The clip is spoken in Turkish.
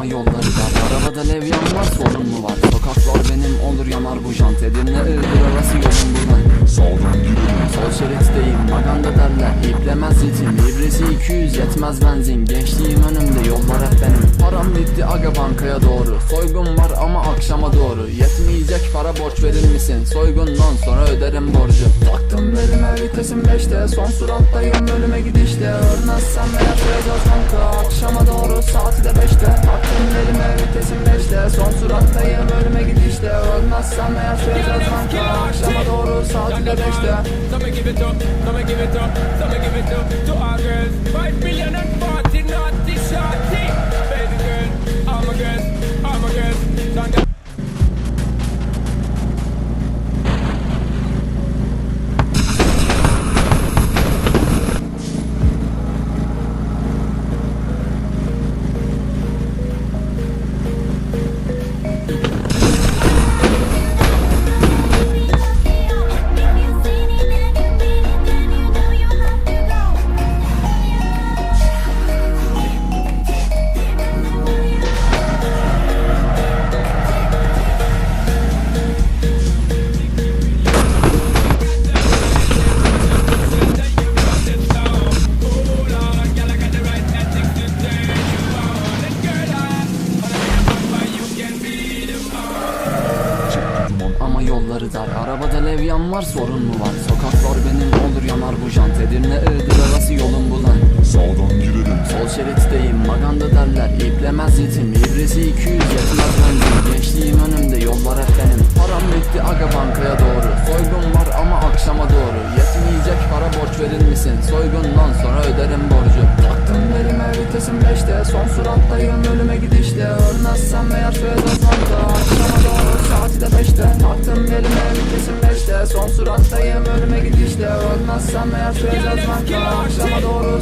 ama yolları dar Arabada levyan var sorun mu var? Sokaklar benim olur yanar bu jant. Edirne Iğdır arası yolun buradan Sağdan girelim Sol şeritteyim maganda derler. İplemez ritim ibresi 200 yetmez benzin. Gençliğim önümde yollar hep benim. Param bitti aga bankaya doğru. Soygun var ama akşama doğru. Yetmeyecek para borç verir misin? Soygundan sonra öderim borcu. Taktım belime vitesim 5'te Son surattayım ölüme gidişte. Ölmezsem eğer söyleyeceğiz banka. Akşama doğru saati de De 5'te Some give it up, some give it up, some give it up to our girls. Dar Arabada levyan var sorun mu var? Sokaklar benim olur yanar bu jant. Edirne Iğdır arası yolun bulan Sağdan girelim. Sol şeritteyim maganda derler. İplemez ritim ibresi 200 yetmez benzin. Gençliğim önümde yollar hep benim. Param bitti aga bankaya doğru. Soygun var ama akşama doğru. Yetmeyecek para borç verir misin? Soygundan sonra öderim borcu. Taktım belime vitesim 5'te Son surattayım vitesim 5'te Son surattayım ölüme gidişte Ölmezsem eğer söyleyeceğiz banka Akşama doğru